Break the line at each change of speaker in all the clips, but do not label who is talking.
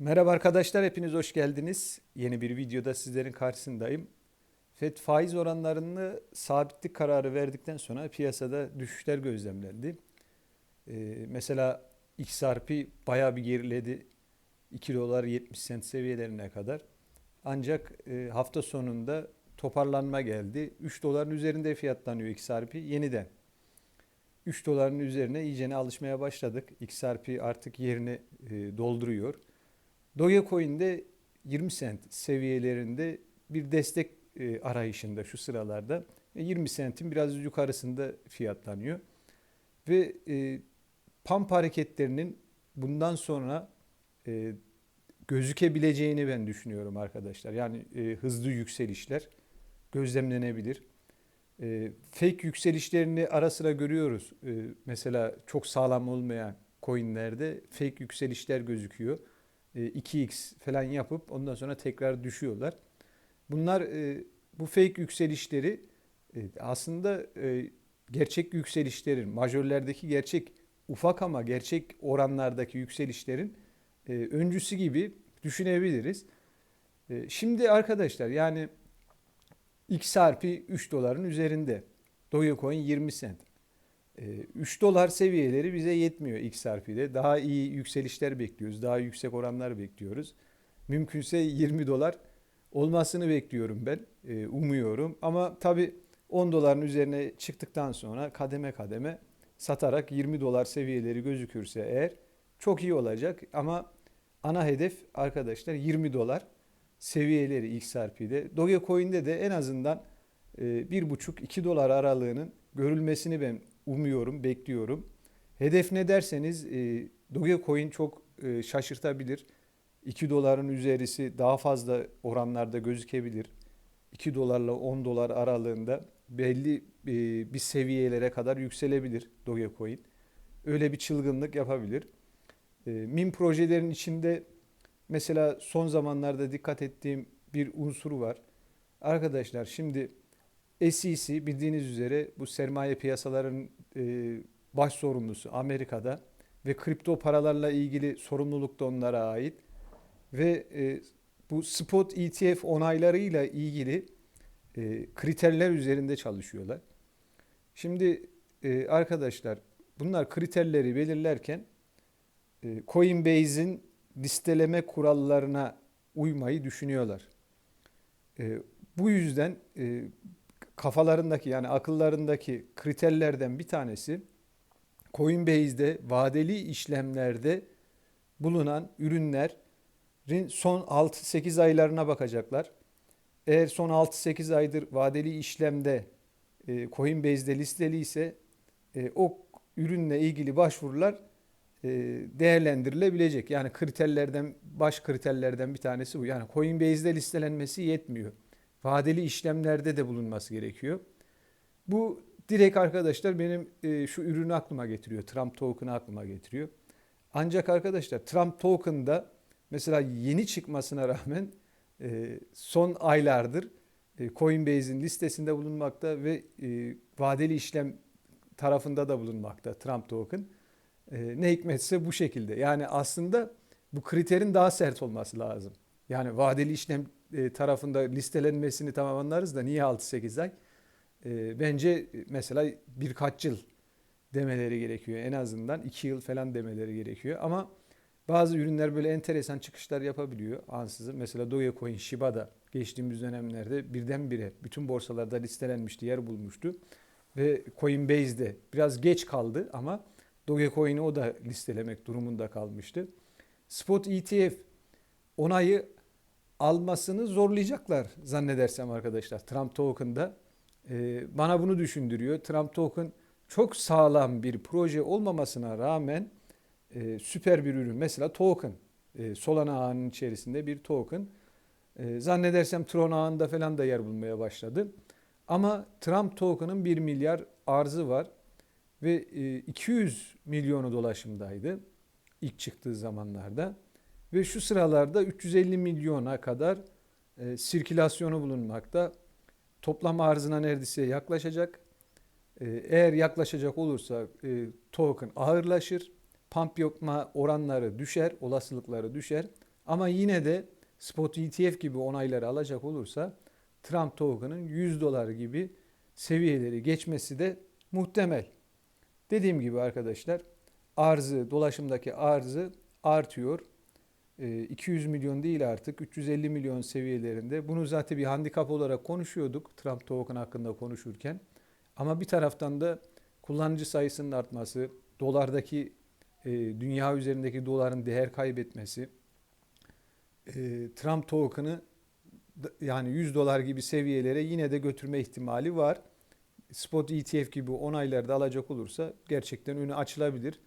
Merhaba arkadaşlar, hepiniz hoş geldiniz. Yeni bir videoda sizlerin karşısındayım. FED faiz oranlarını sabitlik kararı verdikten sonra piyasada düşüşler gözlemlendi. Ee, mesela XRP bayağı bir geriledi. 2 dolar 70 sent seviyelerine kadar. Ancak e, hafta sonunda toparlanma geldi. 3 doların üzerinde fiyatlanıyor XRP yeniden. 3 doların üzerine iyicene alışmaya başladık. XRP artık yerini e, dolduruyor. Dogecoin'de 20 sent seviyelerinde bir destek e, arayışında şu sıralarda. E, 20 sentin biraz yukarısında fiyatlanıyor. Ve e, pump hareketlerinin bundan sonra e, gözükebileceğini ben düşünüyorum arkadaşlar. Yani e, hızlı yükselişler gözlemlenebilir. E, fake yükselişlerini ara sıra görüyoruz. E, mesela çok sağlam olmayan coinlerde fake yükselişler gözüküyor. E, 2x falan yapıp ondan sonra tekrar düşüyorlar. Bunlar e, bu fake yükselişleri e, aslında e, gerçek yükselişlerin, majörlerdeki gerçek ufak ama gerçek oranlardaki yükselişlerin e, öncüsü gibi düşünebiliriz. E, şimdi arkadaşlar yani XRP 3 doların üzerinde. Dogecoin 20 sent. 3 e, dolar seviyeleri bize yetmiyor XRP'de. Daha iyi yükselişler bekliyoruz. Daha yüksek oranlar bekliyoruz. Mümkünse 20 dolar olmasını bekliyorum ben. E, umuyorum. Ama tabii 10 doların üzerine çıktıktan sonra kademe kademe satarak 20 dolar seviyeleri gözükürse eğer çok iyi olacak. Ama ana hedef arkadaşlar 20 dolar seviyeleri XRP'de. Dogecoin'de de en azından 1,5-2 dolar aralığının görülmesini ben umuyorum, bekliyorum. Hedef ne derseniz e, Dogecoin çok e, şaşırtabilir. 2 doların üzerisi daha fazla oranlarda gözükebilir. 2 dolarla 10 dolar aralığında belli e, bir seviyelere kadar yükselebilir Dogecoin. Öyle bir çılgınlık yapabilir. E, MIM projelerin içinde mesela son zamanlarda dikkat ettiğim bir unsuru var. Arkadaşlar şimdi SEC bildiğiniz üzere bu sermaye piyasaların e, baş sorumlusu Amerika'da ve kripto paralarla ilgili sorumluluk da onlara ait ve e, bu spot ETF onaylarıyla ilgili e, kriterler üzerinde çalışıyorlar. Şimdi e, arkadaşlar bunlar kriterleri belirlerken e, Coinbase'in listeleme kurallarına uymayı düşünüyorlar. E, bu yüzden e, kafalarındaki yani akıllarındaki kriterlerden bir tanesi Coinbase'de vadeli işlemlerde bulunan ürünlerin son 6-8 aylarına bakacaklar. Eğer son 6-8 aydır vadeli işlemde e, Coinbase'de listeli ise e, o ürünle ilgili başvurular e, değerlendirilebilecek. Yani kriterlerden baş kriterlerden bir tanesi bu. Yani Coinbase'de listelenmesi yetmiyor vadeli işlemlerde de bulunması gerekiyor. Bu direkt arkadaşlar benim e, şu ürünü aklıma getiriyor. Trump token'ı aklıma getiriyor. Ancak arkadaşlar Trump token'da mesela yeni çıkmasına rağmen e, son aylardır e, Coinbase'in listesinde bulunmakta ve e, vadeli işlem tarafında da bulunmakta Trump token. E, ne hikmetse bu şekilde. Yani aslında bu kriterin daha sert olması lazım. Yani vadeli işlem e, tarafında listelenmesini tamam anlarız da niye 6-8 ay? E, bence mesela birkaç yıl demeleri gerekiyor. En azından 2 yıl falan demeleri gerekiyor. Ama bazı ürünler böyle enteresan çıkışlar yapabiliyor ansızın. Mesela Dogecoin, Shiba da geçtiğimiz dönemlerde birdenbire bütün borsalarda listelenmişti, yer bulmuştu. Ve Coinbase'de biraz geç kaldı ama Dogecoin'i o da listelemek durumunda kalmıştı. Spot ETF onayı almasını zorlayacaklar zannedersem arkadaşlar Trump Token'da. Ee, bana bunu düşündürüyor. Trump Token çok sağlam bir proje olmamasına rağmen e, süper bir ürün. Mesela token. E, Solana ağının içerisinde bir token. E, zannedersem Tron ağında falan da yer bulmaya başladı. Ama Trump Token'ın 1 milyar arzı var. Ve e, 200 milyonu dolaşımdaydı ilk çıktığı zamanlarda. Ve şu sıralarda 350 milyona kadar e, sirkülasyonu bulunmakta. Toplam arzına neredeyse yaklaşacak. E, eğer yaklaşacak olursa e, token ağırlaşır. Pump yapma oranları düşer, olasılıkları düşer. Ama yine de spot ETF gibi onayları alacak olursa Trump token'ın 100 dolar gibi seviyeleri geçmesi de muhtemel. Dediğim gibi arkadaşlar arzı, dolaşımdaki arzı artıyor. 200 ee, milyon değil artık 350 milyon seviyelerinde. Bunu zaten bir handikap olarak konuşuyorduk Trump token hakkında konuşurken. Ama bir taraftan da kullanıcı sayısının artması, dolardaki e, dünya üzerindeki doların değer kaybetmesi, e, Trump token'ı yani 100 dolar gibi seviyelere yine de götürme ihtimali var. Spot ETF gibi onaylarda alacak olursa gerçekten önü açılabilir.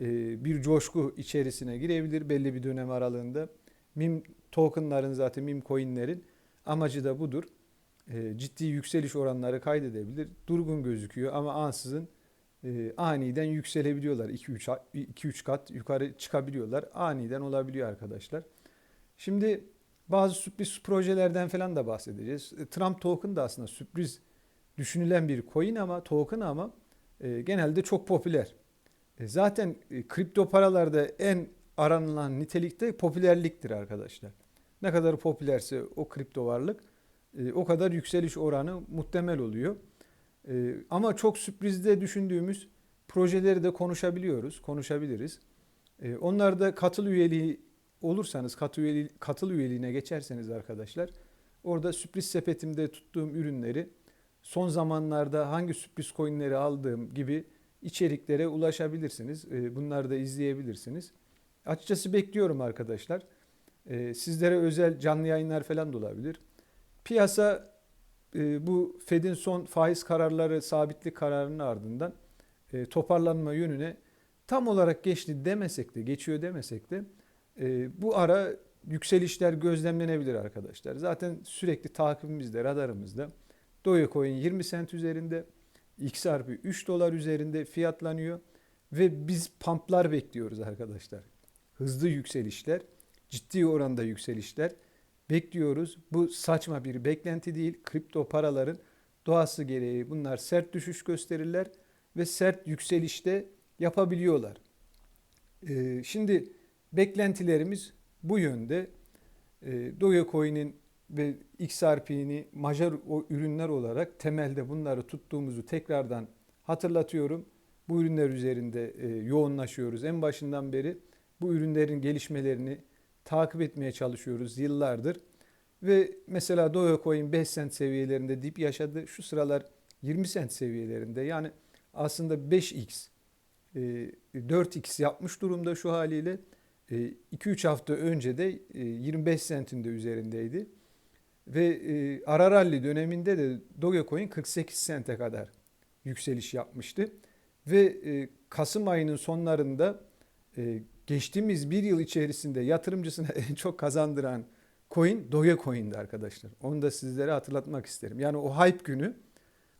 E, bir coşku içerisine girebilir belli bir dönem aralığında. Mim tokenların zaten mim coinlerin amacı da budur. E, ciddi yükseliş oranları kaydedebilir. Durgun gözüküyor ama ansızın e, aniden yükselebiliyorlar. 2-3 2-3 kat yukarı çıkabiliyorlar. Aniden olabiliyor arkadaşlar. Şimdi bazı sürpriz projelerden falan da bahsedeceğiz. Trump token da aslında sürpriz düşünülen bir coin ama token ama genelde çok popüler. E, zaten e, kripto paralarda en aranılan nitelikte popülerliktir arkadaşlar. Ne kadar popülerse o kripto varlık e, o kadar yükseliş oranı muhtemel oluyor. Ama çok sürprizde düşündüğümüz projeleri de konuşabiliyoruz, konuşabiliriz. Onlarda katıl üyeliği olursanız, katıl, üyeliği, katıl üyeliğine geçerseniz arkadaşlar, orada sürpriz sepetimde tuttuğum ürünleri, son zamanlarda hangi sürpriz coinleri aldığım gibi içeriklere ulaşabilirsiniz. Ee, bunları da izleyebilirsiniz. Açıkçası bekliyorum arkadaşlar. Ee, sizlere özel canlı yayınlar falan da olabilir. Piyasa e, bu Fed'in son faiz kararları sabitlik kararının ardından e, toparlanma yönüne tam olarak geçti demesek de geçiyor demesek de e, bu ara yükselişler gözlemlenebilir arkadaşlar. Zaten sürekli takibimizde, radarımızda. Dogecoin 20 sent üzerinde. XRP 3 dolar üzerinde fiyatlanıyor ve biz pumplar bekliyoruz arkadaşlar. Hızlı yükselişler, ciddi oranda yükselişler bekliyoruz. Bu saçma bir beklenti değil. Kripto paraların doğası gereği bunlar sert düşüş gösterirler ve sert yükselişte yapabiliyorlar. Ee, şimdi beklentilerimiz bu yönde. Ee, Dogecoin'in ve XRP'ni majör o ürünler olarak temelde bunları tuttuğumuzu tekrardan hatırlatıyorum. Bu ürünler üzerinde e, yoğunlaşıyoruz. En başından beri bu ürünlerin gelişmelerini takip etmeye çalışıyoruz yıllardır. Ve mesela Dogecoin 5 cent seviyelerinde dip yaşadı. Şu sıralar 20 cent seviyelerinde. Yani aslında 5x, 4x e, yapmış durumda şu haliyle. 2-3 e, hafta önce de 25 centin de üzerindeydi. Ve e, ara döneminde de Dogecoin 48 sente kadar yükseliş yapmıştı. Ve e, Kasım ayının sonlarında e, geçtiğimiz bir yıl içerisinde yatırımcısına en çok kazandıran coin Dogecoin'di arkadaşlar. Onu da sizlere hatırlatmak isterim. Yani o hype günü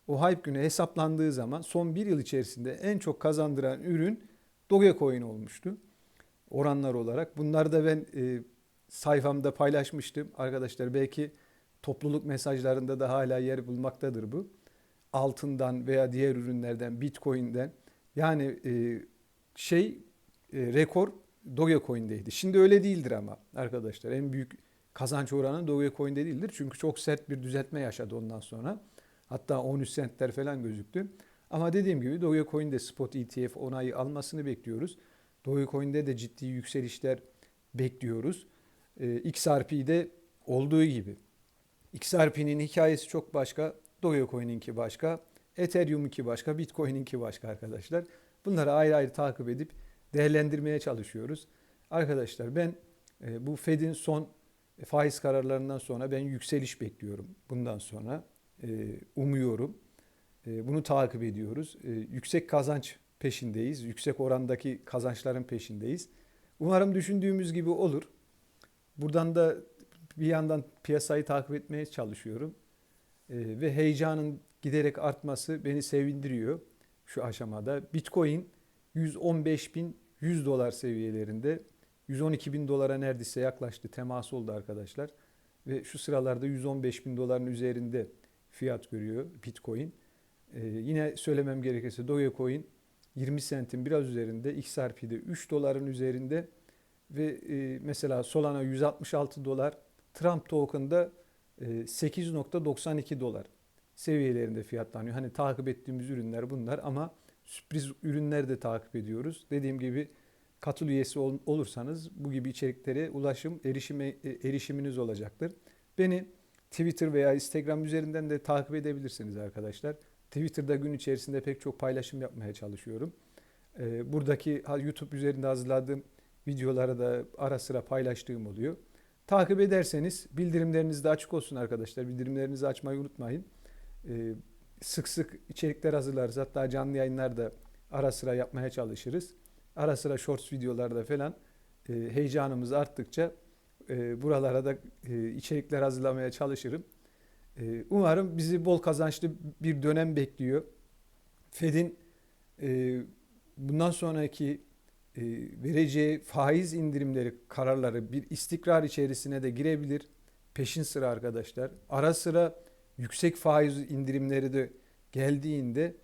o hype günü hesaplandığı zaman son bir yıl içerisinde en çok kazandıran ürün Dogecoin olmuştu. Oranlar olarak. Bunları da ben e, sayfamda paylaşmıştım. Arkadaşlar belki topluluk mesajlarında da hala yer bulmaktadır bu. Altından veya diğer ürünlerden, Bitcoin'den yani e, şey e, rekor Dogecoin'deydi. Şimdi öyle değildir ama arkadaşlar. En büyük kazanç oranı Dogecoin'de değildir. Çünkü çok sert bir düzeltme yaşadı ondan sonra. Hatta 13 centler falan gözüktü. Ama dediğim gibi Dogecoin'de spot ETF onayı almasını bekliyoruz. Dogecoin'de de ciddi yükselişler bekliyoruz. E, XRP'de olduğu gibi. XRP'nin hikayesi çok başka, Dogecoin'inki başka, Ethereum'unki başka, Bitcoin'inki başka arkadaşlar. Bunları ayrı ayrı takip edip değerlendirmeye çalışıyoruz. Arkadaşlar ben e, bu Fed'in son faiz kararlarından sonra ben yükseliş bekliyorum. Bundan sonra e, umuyorum. E, bunu takip ediyoruz. Yüksek kazanç peşindeyiz. Yüksek orandaki kazançların peşindeyiz. Umarım düşündüğümüz gibi olur. Buradan da bir yandan piyasayı takip etmeye çalışıyorum. E, ve heyecanın giderek artması beni sevindiriyor şu aşamada. Bitcoin 115 bin 100 dolar seviyelerinde 112 bin dolara neredeyse yaklaştı. Temas oldu arkadaşlar. Ve şu sıralarda 115 bin doların üzerinde fiyat görüyor Bitcoin. Ee, yine söylemem gerekirse Dogecoin 20 sentin biraz üzerinde, XRP'de 3 doların üzerinde ve e, mesela Solana 166 dolar, Trump token'da e, 8.92 dolar seviyelerinde fiyatlanıyor. Hani takip ettiğimiz ürünler bunlar ama sürpriz ürünler de takip ediyoruz. Dediğim gibi katıl üyesi ol- olursanız bu gibi içeriklere ulaşım, erişime, e, erişiminiz olacaktır. Beni Twitter veya Instagram üzerinden de takip edebilirsiniz arkadaşlar. Twitter'da gün içerisinde pek çok paylaşım yapmaya çalışıyorum. Ee, buradaki YouTube üzerinde hazırladığım videoları da ara sıra paylaştığım oluyor. Takip ederseniz bildirimleriniz de açık olsun arkadaşlar. Bildirimlerinizi açmayı unutmayın. Ee, sık sık içerikler hazırlarız. Hatta canlı yayınlar da ara sıra yapmaya çalışırız. Ara sıra shorts videolarda falan e, heyecanımız arttıkça e, buralara da e, içerikler hazırlamaya çalışırım. E, umarım bizi bol kazançlı bir dönem bekliyor. Fed'in e, bundan sonraki vereceği faiz indirimleri kararları bir istikrar içerisine de girebilir. Peşin sıra arkadaşlar. Ara sıra yüksek faiz indirimleri de geldiğinde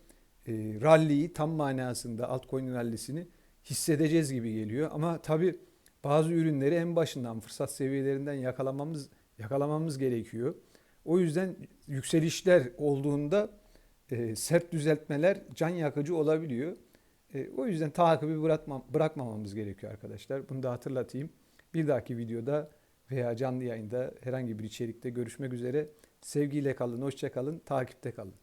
e, rally'yi tam manasında altcoin rallisini hissedeceğiz gibi geliyor. Ama tabii bazı ürünleri en başından fırsat seviyelerinden yakalamamız yakalamamız gerekiyor. O yüzden yükselişler olduğunda e, sert düzeltmeler can yakıcı olabiliyor. E, o yüzden takibi bırakma, bırakmamamız gerekiyor arkadaşlar. Bunu da hatırlatayım. Bir dahaki videoda veya canlı yayında herhangi bir içerikte görüşmek üzere. Sevgiyle kalın, hoşça kalın, takipte kalın.